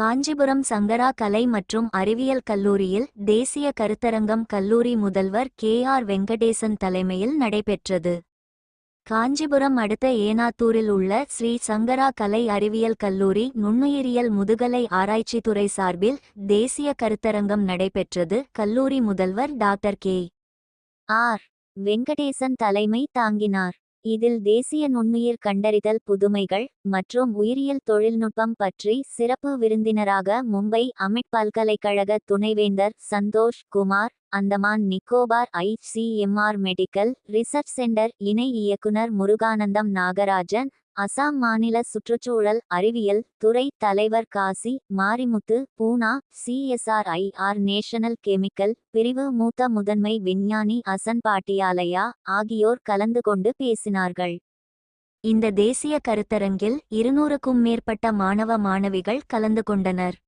காஞ்சிபுரம் சங்கரா கலை மற்றும் அறிவியல் கல்லூரியில் தேசிய கருத்தரங்கம் கல்லூரி முதல்வர் கே ஆர் வெங்கடேசன் தலைமையில் நடைபெற்றது. காஞ்சிபுரம் அடுத்த ஏனாத்தூரில் உள்ள ஸ்ரீ சங்கரா கலை அறிவியல் கல்லூரி நுண்ணுயிரியல் முதுகலை ஆராய்ச்சித்துறை சார்பில் தேசிய கருத்தரங்கம் நடைபெற்றது. கல்லூரி முதல்வர் டாக்டர் கே ஆர் வெங்கடேசன் தலைமை தாங்கினார். இதில் தேசிய நுண்ணுயிர் கண்டறிதல் புதுமைகள் மற்றும் உயிரியல் தொழில்நுட்பம் பற்றி சிறப்பு விருந்தினராக மும்பை அமிட் பல்கலைக்கழக துணைவேந்தர் Santosh Kumar Andaman Nicobar ICMR medical research centre இணை இயக்குனர் முருகானந்தம் நாகராஜன் அசாம் மாநில சுற்றுச்சூழல் அறிவியல் துறை தலைவர் Kasi Marimuthu Poona CSIR national chemical பிரிவு மூத்த முதன்மை விஞ்ஞானி அசன் பாட்டியாலயா ஆகியோர் கலந்து கொண்டு பேசினார்கள். இந்த தேசிய கருத்தரங்கில் இருநூறுக்கும் மேற்பட்ட மாணவ மாணவிகள் கலந்து கொண்டனர்.